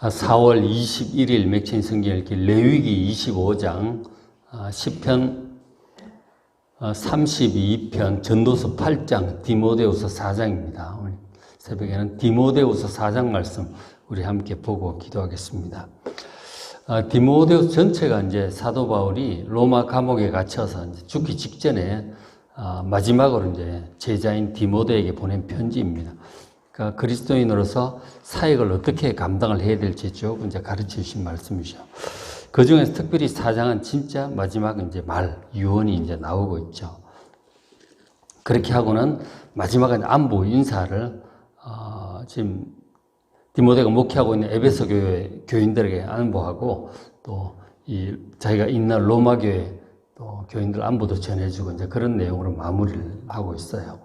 4월 21일 맥체인 성경 읽기 레위기 25장 10편 32편 전도서 8장 디모데후서 4장입니다. 오늘 새벽에는 디모데후서 4장 말씀 우리 함께 보고 기도하겠습니다. 아, 디모데후서 전체가 이제 사도 바울이 로마 감옥에 갇혀서 죽기 직전에 아, 마지막으로 이제 제자인 디모데에게 보낸 편지입니다. 그러니까 그리스도인으로서 사역을 어떻게 감당을 해야 될지 쭉 이제 가르쳐 주신 말씀이죠. 그 중에서 특별히 사장은 진짜 마지막 이제 말, 유언이 이제 나오고 있죠. 그렇게 하고는 마지막은 안부 인사를, 어, 지금 디모데가 목회하고 있는 에베소 교회 교인들에게 안부하고 또 이 자기가 있는 로마 교회 또 교인들 안부도 전해주고 이제 그런 내용으로 마무리를 하고 있어요.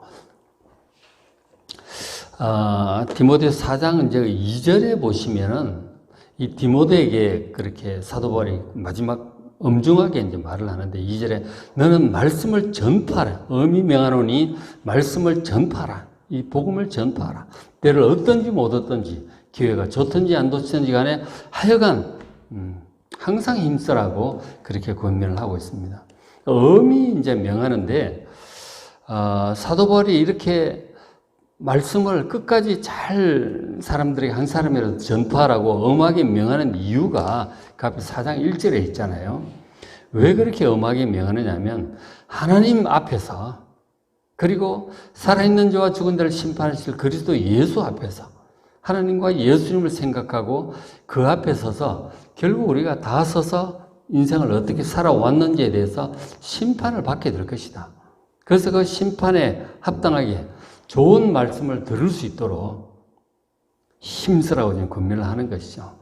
아, 디모데 4장 이제 2절에 보시면은 이 디모데에게 그렇게 사도 바울이 마지막 엄중하게 이제 말을 하는데 2절에 너는 말씀을 전파라. 의미 명하노니 말씀을 전파라. 이 복음을 전파하라. 때를 어떤지 못 어떤지 기회가 좋든지 안 좋든지 간에 하여간 음, 항상 힘쓰라고 그렇게 권면을 하고 있습니다. 의미 이제 명하는데 어, 사도 바울이 이렇게 말씀을 끝까지 잘 사람들에게 한 사람이라도 전파하라고 엄하게 명하는 이유가 그 앞에 4장 1절에 있잖아요. 왜 그렇게 엄하게 명하느냐면 하나님 앞에서 그리고 살아있는 자와 죽은 자를 심판하실 그리스도 예수 앞에서 하나님과 예수님을 생각하고 그 앞에 서서 결국 우리가 다 서서 인생을 어떻게 살아왔는지에 대해서 심판을 받게 될 것이다. 그래서 그 심판에 합당하게 좋은 말씀을 들을 수 있도록 힘쓰라고 지금 권면을 하는 것이죠.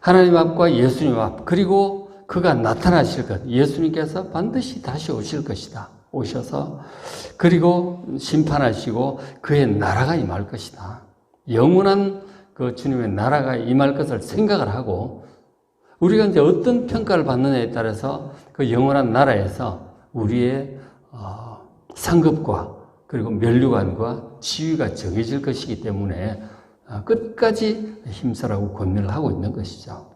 하나님 앞과 예수님 앞, 그리고 그가 나타나실 것, 예수님께서 반드시 다시 오실 것이다. 오셔서, 그리고 심판하시고 그의 나라가 임할 것이다. 영원한 그 주님의 나라가 임할 것을 생각을 하고, 우리가 이제 어떤 평가를 받느냐에 따라서 그 영원한 나라에서 우리의 어, 상급과 그리고 면류관과 지위가 정해질 것이기 때문에 어, 끝까지 힘쓰라고 권면을 하고 있는 것이죠.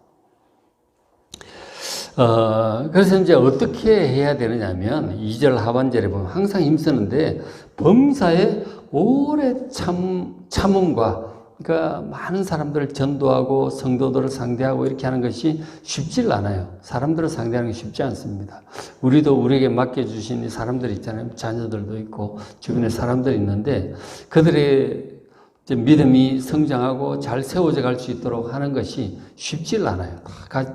어, 그래서 이제 어떻게 해야 되느냐면 2절 하반절에 보면 항상 힘쓰는데 범사에 오래 참, 참음과 그러니까 많은 사람들을 전도하고 성도들을 상대하고 이렇게 하는 것이 쉽지 않아요. 사람들을 상대하는 게 쉽지 않습니다. 우리도 우리에게 맡겨주신 사람들 있잖아요. 자녀들도 있고 주변에 사람들이 있는데 그들의 믿음이 성장하고 잘 세워져 갈 수 있도록 하는 것이 쉽지 않아요.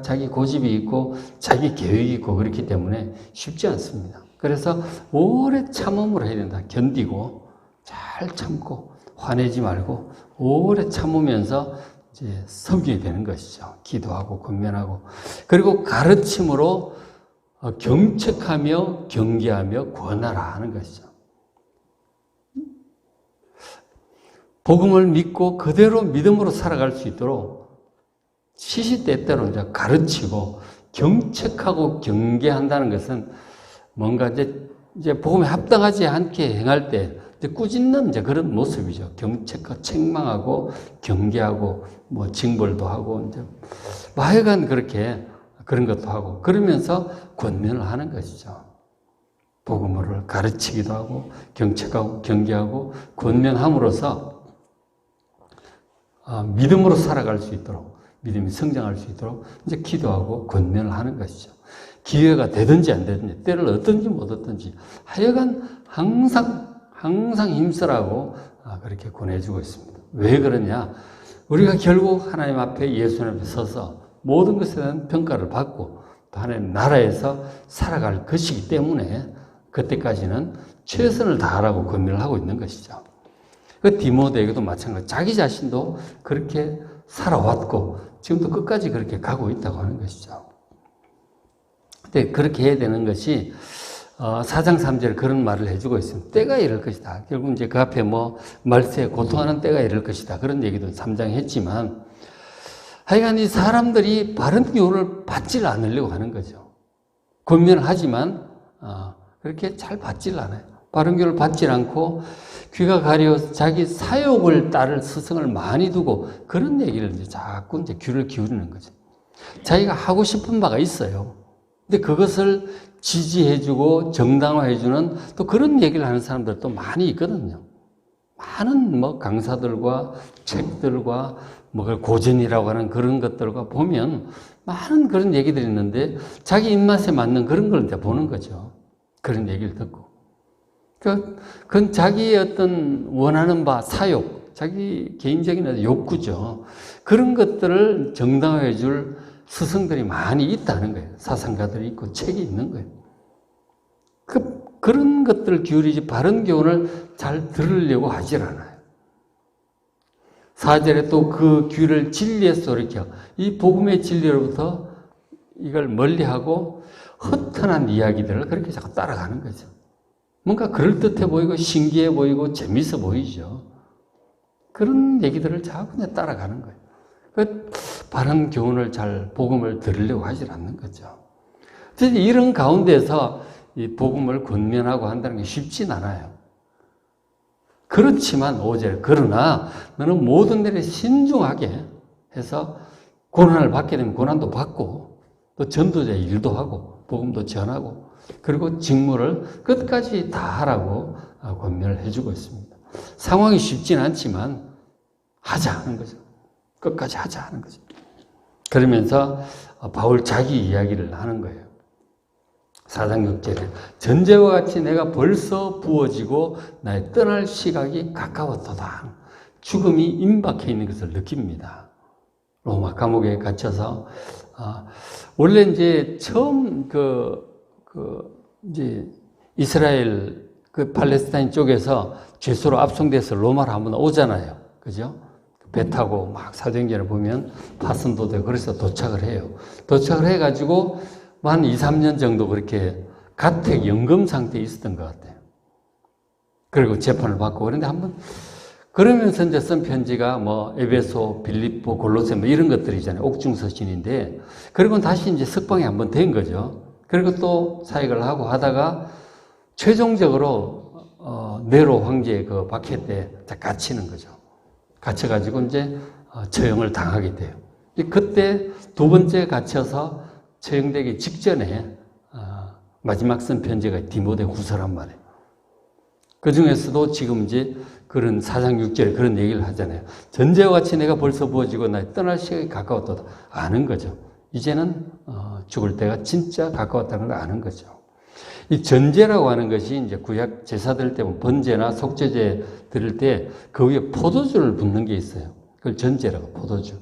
자기 고집이 있고 자기 계획이 있고 그렇기 때문에 쉽지 않습니다. 그래서 오래 참음을 해야 된다. 견디고 잘 참고 화내지 말고 오래 참으면서 이제 섬기게 되는 것이죠. 기도하고 권면하고 그리고 가르침으로 경책하며 경계하며 권하라 하는 것이죠. 복음을 믿고 그대로 믿음으로 살아갈 수 있도록 시시때때로 이제 가르치고 경책하고 경계한다는 것은 뭔가 이제 이제 복음에 합당하지 않게 행할 때 꾸짖는 이제 그런 모습이죠. 경책과 책망하고 경계하고 뭐 징벌도 하고 이제 뭐 하여간 그렇게 그런 것도 하고 그러면서 권면을 하는 것이죠. 복음을 가르치기도 하고 경책하고 경계하고 권면함으로써 아, 믿음으로 살아갈 수 있도록 믿음이 성장할 수 있도록 이제 기도하고 권면을 하는 것이죠. 기회가 되든지 안 되든지 때를 얻든지 못 얻든지 하여간 항상 항상 힘쓰라고 아, 그렇게 권해주고 있습니다. 왜 그러냐? 우리가 결국 하나님 앞에 예수님 앞에 서서 모든 것에 대한 평가를 받고 또 하나님 나라에서 살아갈 것이기 때문에 그때까지는 최선을 다하라고 권면을 하고 있는 것이죠. 그 디모데에게도 마찬가지. 자기 자신도 그렇게 살아왔고 지금도 끝까지 그렇게 가고 있다고 하는 것이죠. 근데 그렇게 해야 되는 것이 어, 4장 3절 그런 말을 해주고 있습니다. 때가 이럴 것이다. 결국 이제 그 앞에 뭐 말세 고통하는 때가 이럴 것이다. 그런 얘기도 3장 했지만 하여간 이 사람들이 바른 교훈을 받질 않으려고 하는 거죠. 권면을 하지만 어, 그렇게 잘 받질 않아요. 바른 교를 받지 않고 귀가 가려 자기 사욕을 따를 스승을 많이 두고 그런 얘기를 이제 자꾸 이제 귀를 기울이는 거죠. 자기가 하고 싶은 바가 있어요. 근데 그것을 지지해주고 정당화해주는 또 그런 얘기를 하는 사람들도 많이 있거든요. 많은 뭐 강사들과 책들과 뭐 고전이라고 하는 그런 것들과 보면 많은 그런 얘기들이 있는데 자기 입맛에 맞는 그런 걸 이제 보는 거죠. 그런 얘기를 듣고. 그, 그건 자기의 어떤 원하는 바, 사욕, 자기 개인적인 욕구죠. 그런 것들을 정당화해 줄 스승들이 많이 있다는 거예요. 사상가들이 있고 책이 있는 거예요. 그, 그런 것들을 기울이지 바른 교훈을 잘 들으려고 하질 않아요. 사절에 또 그 귀를 진리에 쏘리켜 이 복음의 진리로부터 이걸 멀리하고 허탄한 이야기들을 그렇게 자꾸 따라가는 거죠. 뭔가 그럴듯해 보이고 신기해 보이고 재밌어 보이죠. 그런 얘기들을 자꾸 따라가는 거예요. 그 바른 교훈을 잘 복음을 들으려고 하질 않는 거죠. 이런 가운데서 이 복음을 권면하고 한다는 게 쉽진 않아요. 그렇지만 오절 그러나 너는 모든 일에 신중하게 해서 고난을 받게 되면 고난도 받고 또 전도자의 일도 하고 복음도 전하고 그리고 직무를 끝까지 다 하라고 권면을 해주고 있습니다. 상황이 쉽진 않지만 하자 하는 거죠. 끝까지 하자 하는 거죠. 그러면서 바울 자기 이야기를 하는 거예요. 사장 6절에 전제와 같이 내가 벌써 부어지고 나의 떠날 시각이 가까웠도다. 죽음이 임박해 있는 것을 느낍니다. 로마 감옥에 갇혀서 아, 원래 이제 처음 그, 그 이제 이스라엘 그 팔레스타인 쪽에서 죄수로 압송돼서 로마로 한번 오잖아요. 그죠? 배 타고 막 사도행전을 보면 파선도 되고 그래서 도착을 해요. 도착을 해가지고 한 2, 3년 정도 그렇게 가택 연금 상태에 있었던 것 같아요. 그리고 재판을 받고 그런데 한번 그러면서 이제 쓴 편지가 뭐 에베소, 빌립보, 골로새 뭐 이런 것들이잖아요. 옥중서신인데 그리고 다시 이제 석방이 한번 된 거죠. 그리고 또 사역을 하고 하다가 최종적으로 어, 네로 황제 그 박해 때 갇히는 거죠. 갇혀가지고 이제 어, 처형을 당하게 돼요. 그때 두 번째 갇혀서 처형되기 직전에 어, 마지막 쓴 편지가 디모데 후서란 말이에요. 그 중에서도 지금 이제 그런 사장 6절에 그런 얘기를 하잖아요. 전제와 같이 내가 벌써 부어지고 나 떠날 시간이 가까웠다. 아는 거죠. 이제는 어, 죽을 때가 진짜 가까웠다는 걸 아는 거죠. 이 전제라고 하는 것이 이제 구약 제사 드릴 때 번제나 속죄제 드릴 때그 위에 포도주를 붓는 게 있어요. 그걸 전제라고 포도주.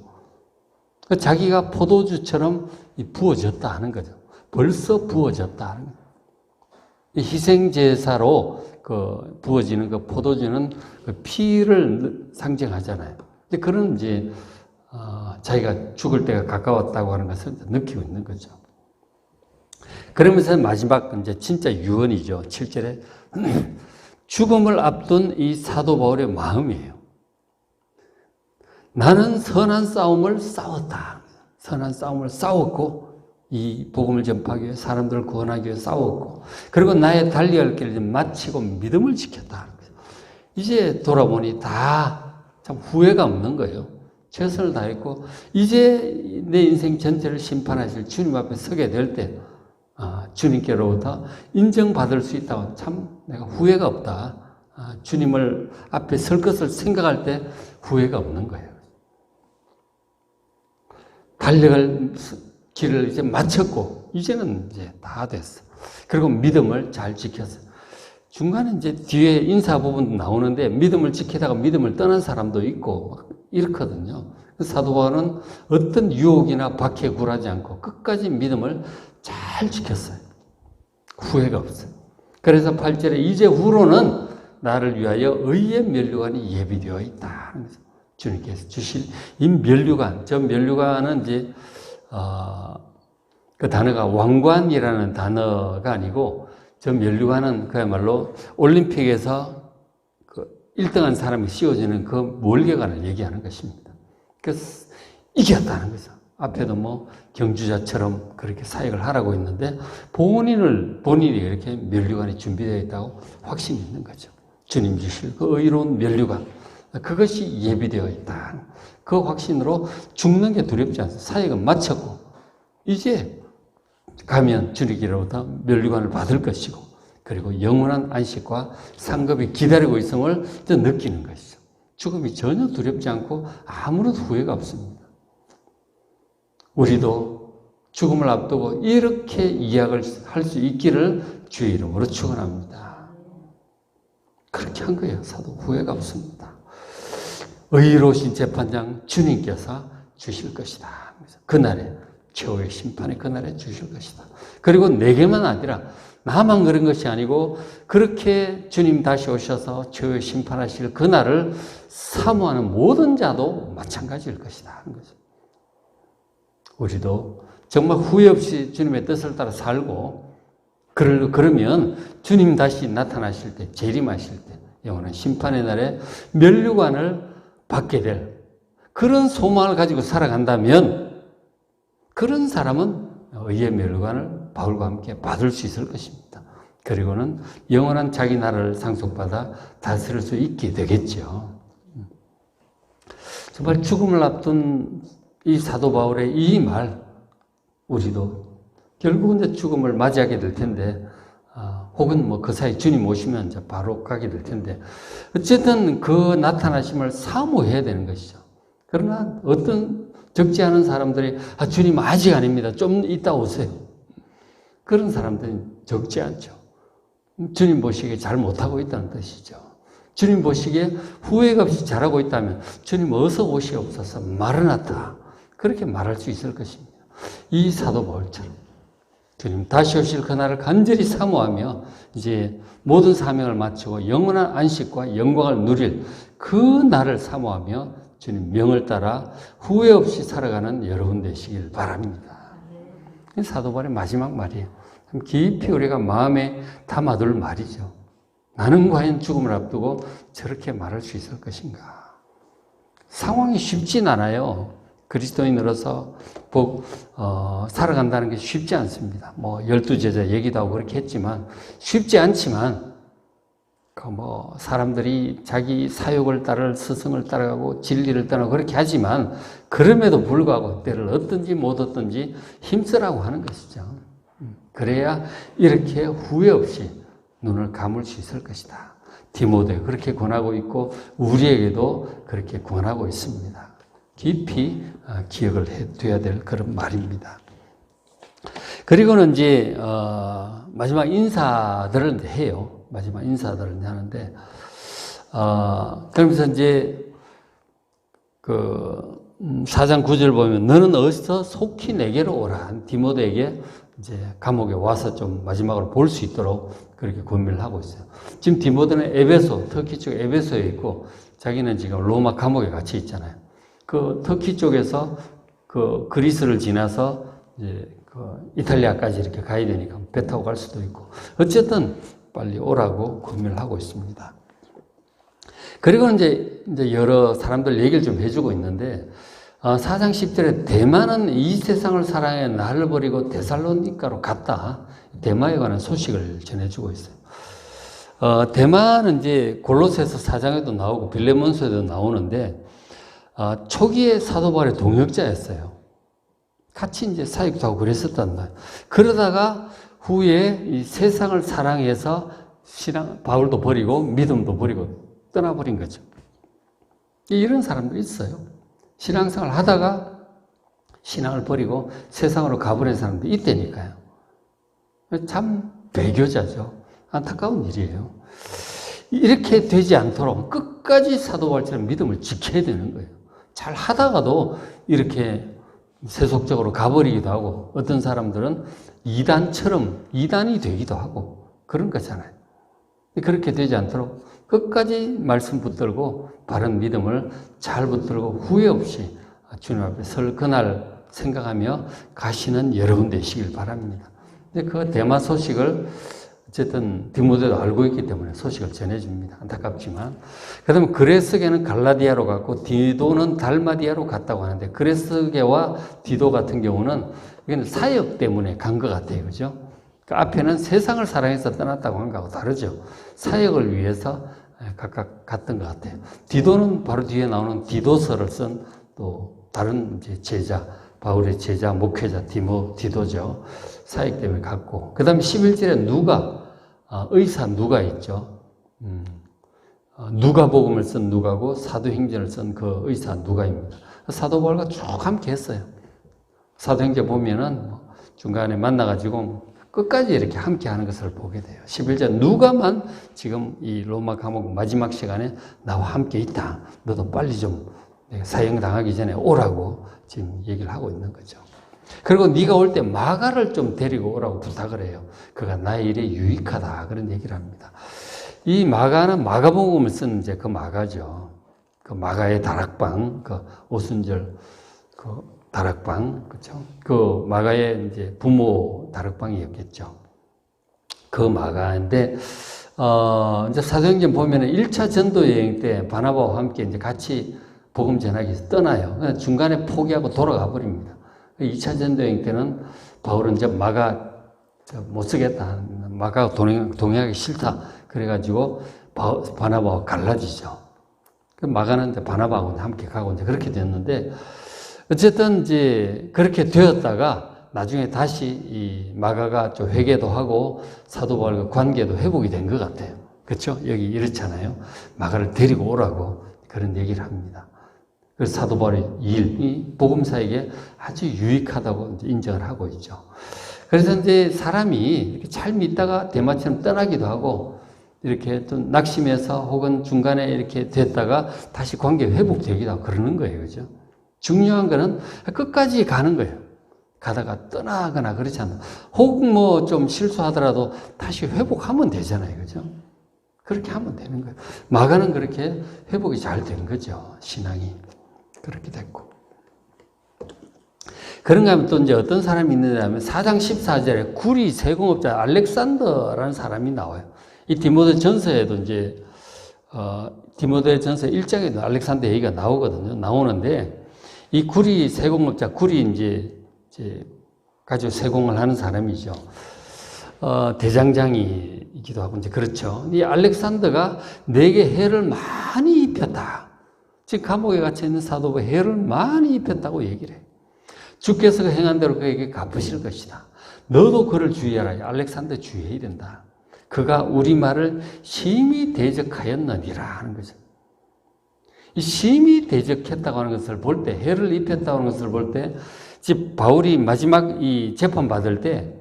그 자기가 포도주처럼 부어졌다 하는 거죠. 벌써 부어졌다 하는 거죠. 희생 제사로 그 부어지는 그 포도주는 그 피를 상징하잖아요. 그런 이제 어, 자기가 죽을 때가 가까웠다고 하는 것을 느끼고 있는 거죠. 그러면서 마지막 이제 진짜 유언이죠. 7절에 죽음을 앞둔 이 사도 바울의 마음이에요. 나는 선한 싸움을 싸웠다. 선한 싸움을 싸웠고 이 복음을 전파하기 위해 사람들을 구원하기 위해 싸웠고 그리고 나의 달려갈 길을 마치고 믿음을 지켰다. 이제 돌아보니 다 참 후회가 없는 거예요. 최선을 다했고 이제 내 인생 전체를 심판하실 주님 앞에 서게 될때 아, 주님께로부터 인정받을 수 있다고 참 내가 후회가 없다. 아, 주님을 앞에 설 것을 생각할 때 후회가 없는 거예요. 달려갈 길을 이제 마쳤고, 이제는 이제 다 됐어. 그리고 믿음을 잘 지켰어. 중간에 이제 뒤에 인사 부분도 나오는데 믿음을 지키다가 믿음을 떠난 사람도 있고 이렇거든요. 사도 바울은 어떤 유혹이나 박해에 굴하지 않고 끝까지 믿음을 잘 지켰어요. 후회가 없어요. 그래서 8절에 이제 후로는 나를 위하여 의의 면류관이 예비되어 있다. 주님께서 주실 이 면류관, 저 면류관은 이제 어, 그 단어가 왕관이라는 단어가 아니고 저 면류관은 그야말로 올림픽에서 그 1등한 사람이 씌워지는 그 몰개관을 얘기하는 것입니다. 그래서 이겼다는 거죠. 앞에도 뭐 경주자처럼 그렇게 사역을 하라고 했는데 본인을 본인이 이렇게 면류관이 준비되어 있다고 확신이 있는 거죠. 주님 주실 그 의로운 면류관 그것이 예비되어 있다. 그 확신으로 죽는 게 두렵지 않습니다. 사역은 마쳤고 이제 가면 주님께로부터 면류관을 받을 것이고 그리고 영원한 안식과 상급이 기다리고 있음을 느끼는 것이죠. 죽음이 전혀 두렵지 않고 아무런 후회가 없습니다. 우리도 죽음을 앞두고 이렇게 이야기를 할 수 있기를 주의 이름으로 축원합니다. 그렇게 한 거예요. 사도 후회가 없습니다. 의로우신 재판장 주님께서 주실 것이다. 그날에 최후의 심판의 그날에 주실 것이다. 그리고 내게만 아니라 나만 그런 것이 아니고 그렇게 주님 다시 오셔서 최후의 심판하실 그날을 사모하는 모든 자도 마찬가지일 것이다 하는 거죠. 우리도 정말 후회 없이 주님의 뜻을 따라 살고 그러면 주님 다시 나타나실 때 재림하실 때 영원한 심판의 날에 면류관을 받게 될 그런 소망을 가지고 살아간다면 그런 사람은 의의 멸관을 바울과 함께 받을 수 있을 것입니다. 그리고는 영원한 자기 나라를 상속받아 다스릴 수 있게 되겠죠. 정말 죽음을 앞둔 이 사도 바울의 이 말, 우리도 결국은 이제 죽음을 맞이하게 될 텐데, 아, 혹은 뭐 그 사이 주님 오시면 이제 바로 가게 될 텐데, 어쨌든 그 나타나심을 사모해야 되는 것이죠. 그러나 어떤 적지 않은 사람들이 아, 주님 아직 아닙니다. 좀 이따 오세요. 그런 사람들은 적지 않죠. 주님 보시기에 잘 못하고 있다는 뜻이죠. 주님 보시기에 후회가 없이 잘하고 있다면 주님 어서 오시옵소서 마르나타 그렇게 말할 수 있을 것입니다. 이 사도 바울처럼 주님 다시 오실 그날을 간절히 사모하며 이제 모든 사명을 마치고 영원한 안식과 영광을 누릴 그 날을 사모하며 주님 명을 따라 후회 없이 살아가는 여러분 되시길 바랍니다. 사도 바울의 마지막 말이에요. 깊이 우리가 마음에 담아둘 말이죠. 나는 과연 죽음을 앞두고 저렇게 말할 수 있을 것인가? 상황이 쉽진 않아요. 그리스도인으로서 복, 어, 살아간다는 게 쉽지 않습니다. 뭐, 열두 제자 얘기도 하고 그렇게 했지만, 쉽지 않지만, 그 뭐, 사람들이 자기 사욕을 따를 스승을 따라가고 진리를 따라가고 그렇게 하지만, 그럼에도 불구하고 때를 얻든지 못 얻든지 힘쓰라고 하는 것이죠. 음, 그래야 이렇게 후회 없이 눈을 감을 수 있을 것이다. 디모데 그렇게 권하고 있고, 우리에게도 그렇게 권하고 있습니다. 깊이 어, 기억을 해둬야 될 그런 말입니다. 그리고는 이제 어, 마지막 인사들을 해요. 마지막 인사들을 하는데 어, 그러면서 이제 그 음, 사장 구절 보면 너는 어디서 속히 내게로 오라 디모데에게 이제 감옥에 와서 좀 마지막으로 볼 수 있도록 그렇게 권면을 하고 있어요. 지금 디모데는 에베소, 터키 쪽 에베소에 있고 자기는 지금 로마 감옥에 같이 있잖아요. 그 터키 쪽에서 그 그리스를 지나서 이제 그 이탈리아까지 이렇게 가야 되니까 배 타고 갈 수도 있고 어쨌든 빨리 오라고 권면을 하고 있습니다. 그리고 이제 이제 여러 사람들 얘기를 좀 해주고 있는데 어, 사장 10절에 대만은 이 세상을 사랑해 나를 버리고 데살로니카로 갔다. 대마에 관한 소식을 전해주고 있어요. 어, 대만은 이제 골로새서 사장에도 나오고 빌레몬서에도 나오는데 어, 초기에 사도 바울의 동역자였어요. 같이 이제 사역도 하고 그랬었단 말. 그러다가 후에 이 세상을 사랑해서 신앙, 바울도 버리고 믿음도 버리고 떠나버린 거죠. 이런 사람들이 있어요. 신앙생활 하다가 신앙을 버리고 세상으로 가버린 사람들이 있다니까요. 참 배교자죠. 안타까운 일이에요. 이렇게 되지 않도록 끝까지 사도 바울처럼 믿음을 지켜야 되는 거예요. 잘 하다가도 이렇게 세속적으로 가버리기도 하고 어떤 사람들은 이단처럼 이단이 되기도 하고 그런 거잖아요. 그렇게 되지 않도록 끝까지 말씀 붙들고 바른 믿음을 잘 붙들고 후회 없이 주님 앞에 설 그날 생각하며 가시는 여러분 되시길 바랍니다. 그 대마 소식을 어쨌든 디모데도 알고 있기 때문에 소식을 전해줍니다. 안타깝지만. 그 다음에 그레스계는 갈라디아로 갔고 디도는 달마디아로 갔다고 하는데 그레스계와 디도 같은 경우는 이건 사역 때문에 간 것 같아요. 그죠? 그 앞에는 세상을 사랑해서 떠났다고 한 거하고 다르죠. 사역을 위해서 각각 갔던 것 같아요. 디도는 바로 뒤에 나오는 디도서를 쓴 또 다른 제자, 바울의 제자, 목회자 디모, 디도죠. 사역 때문에 갔고. 그 다음에 11절에 누가, 아, 의사 누가 있죠. 음, 어, 누가복음을 쓴 누가고 사도행전을 쓴 그 의사 누가입니다. 사도 바울과 쭉 함께 했어요. 사도행전 보면은 뭐 중간에 만나가지고 끝까지 이렇게 함께 하는 것을 보게 돼요. 11절 누가만 지금 이 로마 감옥 마지막 시간에 나와 함께 있다. 너도 빨리 좀 사형 당하기 전에 오라고 지금 얘기를 하고 있는 거죠. 그리고 네가 올 때 마가를 좀 데리고 오라고 부탁을 해요. 그가 나의 일에 유익하다 그런 얘기를 합니다. 이 마가는 마가복음을 쓴 이제 그 마가죠. 그 마가의 다락방, 그 오순절 그 다락방, 그렇죠? 그 마가의 이제 부모 다락방이었겠죠. 그 마가인데 어 이제 사도행전 보면은 1차 전도 여행 때 바나바와 함께 이제 같이 복음 전하기 위해서 떠나요. 중간에 포기하고 돌아가 버립니다. 2차 전도 여행 때는 바울은 이제 마가 못 쓰겠다. 마가 동행, 동행하기 싫다. 그래가지고 바나바와 갈라지죠. 그 마가는 이제 바나바하고 함께 가고 이제 그렇게 됐는데 어쨌든 이제 그렇게 되었다가 나중에 다시 이 마가가 좀 회개도 하고 사도 바울과 관계도 회복이 된 것 같아요. 그렇죠? 여기 이렇잖아요. 마가를 데리고 오라고 그런 얘기를 합니다. 사도 바울의 일, 이 복음사에게 아주 유익하다고 인정을 하고 있죠. 그래서 이제 사람이 이렇게 잘 믿다가 대마처럼 떠나기도 하고 이렇게 또 낙심해서 혹은 중간에 이렇게 됐다가 다시 관계 회복되기도 하고 그러는 거예요. 그죠? 중요한 거는 끝까지 가는 거예요. 가다가 떠나거나 그렇지 않나. 혹은 뭐 좀 실수하더라도 다시 회복하면 되잖아요. 그죠? 그렇게 하면 되는 거예요. 마가는 그렇게 회복이 잘 된 거죠. 신앙이. 그렇게 됐고. 그런가 하면 또 이제 어떤 사람이 있느냐 하면 4장 14절에 구리 세공업자 알렉산더라는 사람이 나와요. 이 디모데 전서에도 이제, 어, 디모데 전서 1장에도 알렉산더 얘기가 나오거든요. 나오는데 이 구리 세공업자, 구리 이제, 이제 가지고 세공을 하는 사람이죠. 어, 대장장이기도 하고 이제 그렇죠. 이 알렉산더가 내게 해를 많이 입혔다. 즉 감옥에 갇혀 있는 사도가 해를 많이 입혔다고 얘기를 해. 주께서 행한 대로 그에게 갚으실 것이다. 너도 그를 주의하라. 알렉산더 주의해야 된다. 그가 우리 말을 심히 대적하였느니라 하는 거죠. 이 심히 대적했다고 하는 것을 볼 때, 해를 입혔다고 하는 것을 볼 때, 즉 바울이 마지막 이 재판 받을 때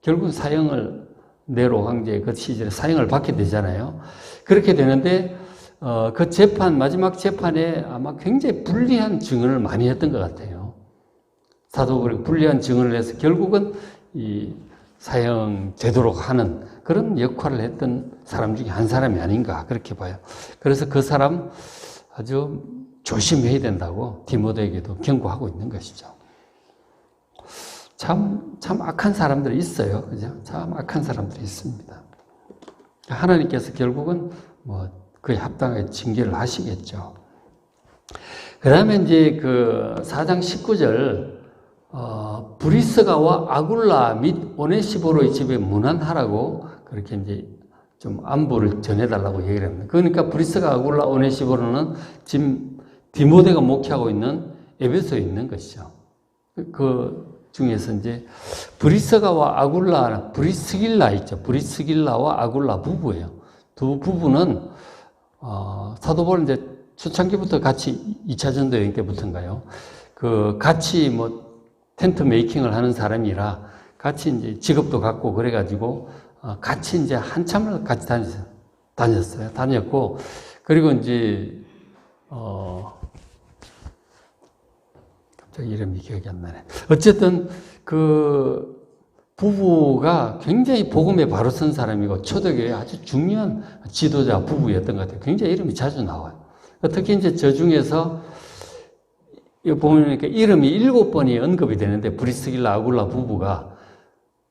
결국 사형을 네로 황제 그 시절에 사형을 받게 되잖아요. 그렇게 되는데 어, 그 재판 마지막 재판에 아마 굉장히 불리한 증언을 많이 했던 것 같아요. 사도 그리고 불리한 증언을 해서 결국은 이 사형 되도록 하는 그런 역할을 했던 사람 중에 한 사람이 아닌가 그렇게 봐요. 그래서 그 사람 아주 조심해야 된다고 디모데에게도 경고하고 있는 것이죠. 참, 참 악한 사람들이 있어요. 그죠? 참 악한 사람들이 있습니다. 하나님께서 결국은 뭐 그에 합당하게 징계를 하시겠죠. 그 다음에 이제 그 4장 19절, 어, 브리스가와 아굴라 및 오네시보로의 집에 문안하라고 그렇게 이제 좀 안부를 전해달라고 얘기를 합니다. 그러니까 브리스가 아굴라 오네시보로는 지금 디모데가 목회하고 있는 에베소에 있는 것이죠. 그 중에서 이제 브리스가와 아굴라, 브리스길라 있죠. 브리스길라와 아굴라 부부예요. 두 부부는 어, 사도벌 이제 초창기부터 같이 2차 전도 여행 때부터인가요? 그 같이 뭐 텐트 메이킹을 하는 사람이라 같이 이제 직업도 갖고 그래가지고 어, 같이 이제 한참을 같이 다녔어요. 다녔어요. 다녔고 그리고 이제 어 갑자기 이름이 기억이 안 나네. 어쨌든 그 부부가 굉장히 복음에 바로 선 사람이고 초대교회 아주 중요한 지도자 부부였던 것 같아요. 굉장히 이름이 자주 나와요. 특히 이제 저 중에서 보면 이름이 일곱 번이 언급이 되는데 브리스길라 아굴라 부부가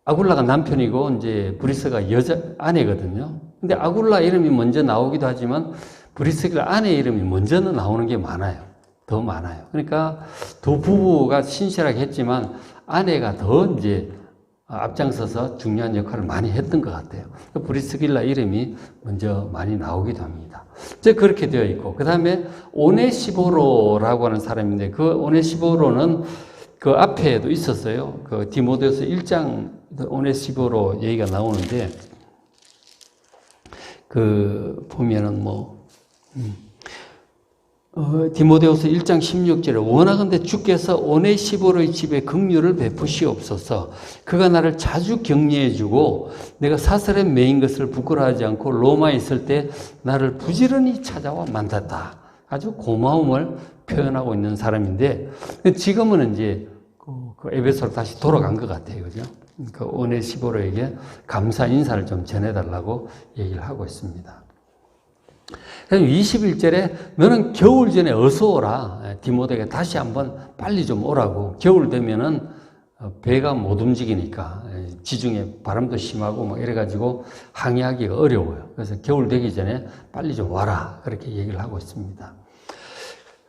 아굴라가 남편이고 이제 브리스가 여자 아내거든요. 근데 아굴라 이름이 먼저 나오기도 하지만 브리스가 아내 이름이 먼저는 나오는 게 많아요. 더 많아요. 그러니까 두 부부가 신실하게 했지만 아내가 더 이제 앞장서서 중요한 역할을 많이 했던 것 같아요. 그 브리스길라 이름이 먼저 많이 나오기도 합니다. 이제 그렇게 되어 있고, 그 다음에 오네시보로라고 하는 사람인데, 그 오네시보로는 그 앞에도 있었어요. 그 디모데서 1장 오네시보로 얘기가 나오는데, 그 보면은 뭐, 음. 어, 디모데후서 1장 16절에 원하건대 주께서 오네시보로의 집에 긍휼을 베푸시옵소서. 그가 나를 자주 격려해 주고 내가 사설에 매인 것을 부끄러워하지 않고 로마에 있을 때 나를 부지런히 찾아와 만났다. 아주 고마움을 표현하고 있는 사람인데 지금은 이제 그, 그 에베소로 다시 돌아간 것 같아요. 그죠? 그 오네시보로에게 감사 인사를 좀 전해달라고 얘기를 하고 있습니다. 21절에 너는 겨울 전에 어서 오라. 예, 디모데가 다시 한번 빨리 좀 오라고. 겨울 되면은 어, 배가 못 움직이니까 예, 지중해 바람도 심하고 뭐 이래가지고 항해하기가 어려워요. 그래서 겨울 되기 전에 빨리 좀 와라. 그렇게 얘기를 하고 있습니다.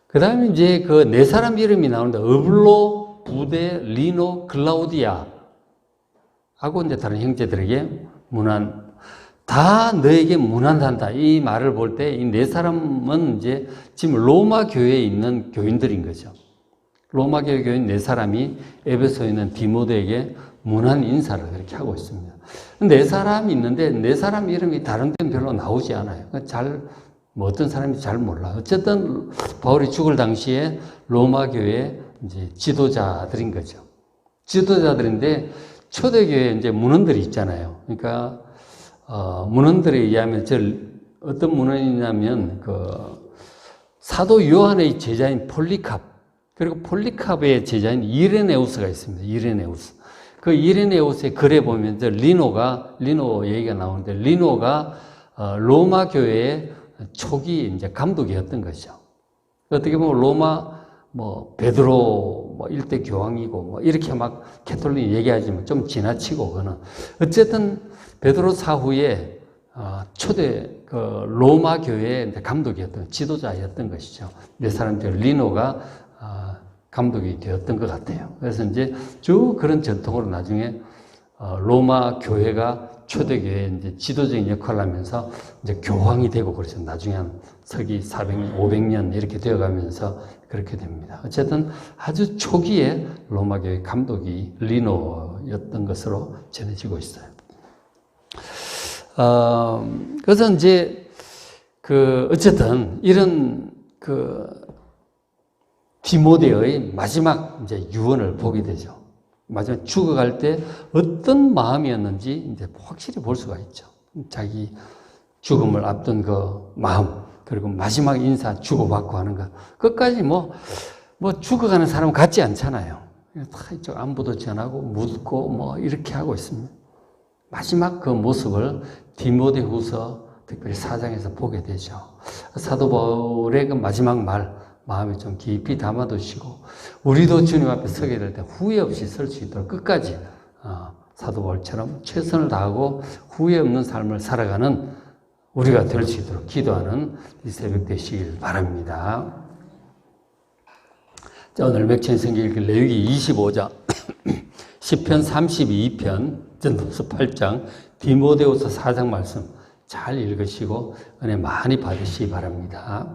그 다음에 이제 그 네 사람 이름이 나오는데 어블로, 부데, 리노, 클라우디아 하고 이제 다른 형제들에게 문안 다 너에게 무난한다. 이 말을 볼 때 이 네 사람은 이제 지금 로마 교회에 있는 교인들인 거죠. 로마 교회 교인 네 사람이 에베소에 있는 디모데에게 문안 인사를 그렇게 하고 있습니다. 네 사람이 있는데 네 사람 이름이 다른 데는 별로 나오지 않아요. 잘, 뭐 어떤 사람인지 잘 몰라. 어쨌든 바울이 죽을 당시에 로마 교회 이제 지도자들인 거죠. 지도자들인데 초대교회 이제 문헌들이 있잖아요. 그러니까 어, 문헌들에 의하면 저 어떤 문헌이냐면 그 사도 요한의 제자인 폴리캅 그리고 폴리캅의 제자인 이레네우스가 있습니다. 이레네우스. 그 이레네우스의 글에 보면 저 리노가 리노 얘기가 나오는데 리노가 어, 로마 교회의 초기 이제 감독이었던 것이죠. 어떻게 보면 로마 뭐 베드로 뭐 일대 교황이고 뭐 이렇게 막 캐톨릭 얘기하지만 좀 지나치고 그는 어쨌든 베드로 사후에 어, 초대 그 로마 교회의 감독이었던 지도자였던 것이죠. 네 사람들 리노가 어, 감독이 되었던 것 같아요. 그래서 이제 쭉 그런 전통으로 나중에 어, 로마 교회가 초대교회 이제 지도적인 역할을 하면서 이제 교황이 되고 그래서 나중에 한 서기 400년, 500년 이렇게 되어가면서 그렇게 됩니다. 어쨌든 아주 초기에 로마 교회 감독이 리노였던 것으로 전해지고 있어요. 어, 그래서 이제 그 어쨌든 이런 그 디모데의 마지막 이제 유언을 보게 되죠. 마지막 죽어갈 때 어떤 마음이었는지 이제 확실히 볼 수가 있죠. 자기 죽음을 앞둔 그 마음, 그리고 마지막 인사 주고받고 하는 것. 끝까지 뭐, 뭐 죽어가는 사람 같지 않잖아요. 다 이쪽 안부도 전하고 묻고 뭐 이렇게 하고 있습니다. 마지막 그 모습을 디모데 후서 특별히 사장에서 보게 되죠. 사도 바울의 그 마지막 말, 마음에 좀 깊이 담아두시고, 우리도 주님 앞에 서게 될 때 후회 없이 설 수 있도록 끝까지, 어, 사도 바울처럼 최선을 다하고 후회 없는 삶을 살아가는 우리가 될 수 있도록 기도하는 이 새벽 되시길 바랍니다. 자, 오늘 맥천 성경 읽을 레위기 25장, 10편 32편, 전도서 8장, 디모데후서 4장 말씀 잘 읽으시고 은혜 많이 받으시기 바랍니다.